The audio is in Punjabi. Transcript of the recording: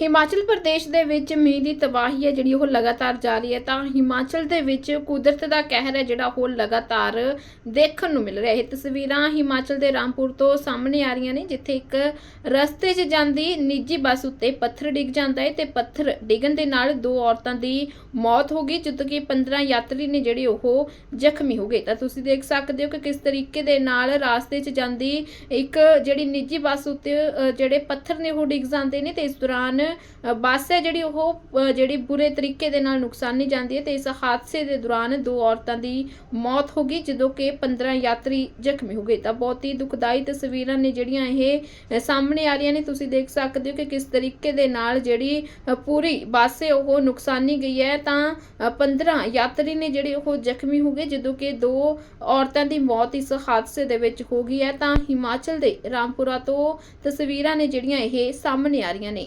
ਹਿਮਾਚਲ ਪ੍ਰਦੇਸ਼ ਦੇ ਵਿੱਚ ਮੀਂਹ ਦੀ ਤਬਾਹੀ ਹੈ, ਜਿਹੜੀ ਉਹ ਲਗਾਤਾਰ ਜਾਰੀ ਹੈ, ਤਾਂ ਹਿਮਾਚਲ ਦੇ ਵਿੱਚ ਕੁਦਰਤ ਦਾ ਕਹਿਰ ਹੈ, ਜਿਹੜਾ ਉਹ ਲਗਾਤਾਰ ਦੇਖਣ ਨੂੰ ਮਿਲ ਰਿਹਾ ਹੈ। ਇਹ ਤਸਵੀਰਾਂ ਹਿਮਾਚਲ ਦੇ ਰਾਮਪੁਰ ਤੋਂ ਸਾਹਮਣੇ ਆ ਰਹੀਆਂ ਨੇ, ਜਿੱਥੇ ਇੱਕ ਰਸਤੇ 'ਚ ਜਾਂਦੀ ਨਿੱਜੀ ਬੱਸ ਉੱਤੇ ਪੱਥਰ ਡਿੱਗ ਜਾਂਦਾ ਹੈ ਤੇ ਪੱਥਰ ਡਿੱਗਣ ਦੇ ਨਾਲ ਦੋ ਔਰਤਾਂ ਦੀ ਮੌਤ ਹੋ ਗਈ ਜਦੋਂ ਕਿ 15 ਯਾਤਰੀ ਨੇ ਜਿਹੜੇ ਉਹ ਜ਼ਖਮੀ ਹੋ ਗਏ। ਤਾਂ ਤੁਸੀਂ ਦੇਖ ਸਕਦੇ ਹੋ ਕਿ ਕਿਸ ਤਰੀਕੇ ਦੇ ਨਾਲ ਰਸਤੇ 'ਚ ਜਾਂਦੀ ਇੱਕ ਜਿਹੜੀ ਨਿੱਜੀ ਬੱਸ ਉੱਤੇ ਜਿਹੜੇ ਪੱਥਰ ਨੇ ਉਹ ਡਿੱਗ ਜਾਂਦੇ ਨੇ ਤੇ ਇਸ ਦੌਰਾਨ ਬੱਸ ਹੈ ਜਿਹੜੀ ਉਹ ਜਿਹੜੀ ਬੁਰੇ ਤਰੀਕੇ ਦੇ ਨਾਲ ਨੁਕਸਾਨੀ ਜਾਂਦੀ ਹੈ ਤੇ ਇਸ ਹਾਦਸੇ ਦੇ ਦੌਰਾਨ ਦੋ ਔਰਤਾਂ ਦੀ ਮੌਤ ਹੋ ਗਈ ਜਦੋਂ ਕਿ 15 ਯਾਤਰੀ ਜ਼ਖਮੀ ਹੋ ਗਏ। ਤਾਂ ਬਹੁਤ ਹੀ ਦੁਖਦਾਈ ਤਸਵੀਰਾਂ ਨੇ ਜਿਹੜੀਆਂ ਇਹ ਸਾਹਮਣੇ ਆ ਰਹੀਆਂ ਨੇ। ਤੁਸੀਂ ਦੇਖ ਸਕਦੇ ਹੋ ਕਿ ਕਿਸ ਤਰੀਕੇ ਦੇ ਨਾਲ ਜਿਹੜੀ ਪੂਰੀ ਬੱਸ ਹੈ ਉਹ ਨੁਕਸਾਨੀ ਗਈ ਹੈ। ਤਾਂ ਅ, 15 ਯਾਤਰੀ ਨੇ ਜਿਹੜੇ ਉਹ ਜ਼ਖਮੀ ਹੋ ਗਏ ਜਦੋਂ ਕਿ ਦੋ ਔਰਤਾਂ ਦੀ ਮੌਤ ਇਸ ਹਾਦਸੇ ਦੇ ਵਿੱਚ ਹੋ ਗਈ ਹੈ। ਤਾਂ ਹਿਮਾਚਲ ਦੇ ਰਾਮਪੁਰਾ ਤੋਂ ਤਸਵੀਰਾਂ ਨੇ ਜਿਹੜੀਆਂ ਇਹ ਸਾਹਮਣੇ ਆ ਰਹੀਆਂ ਨੇ।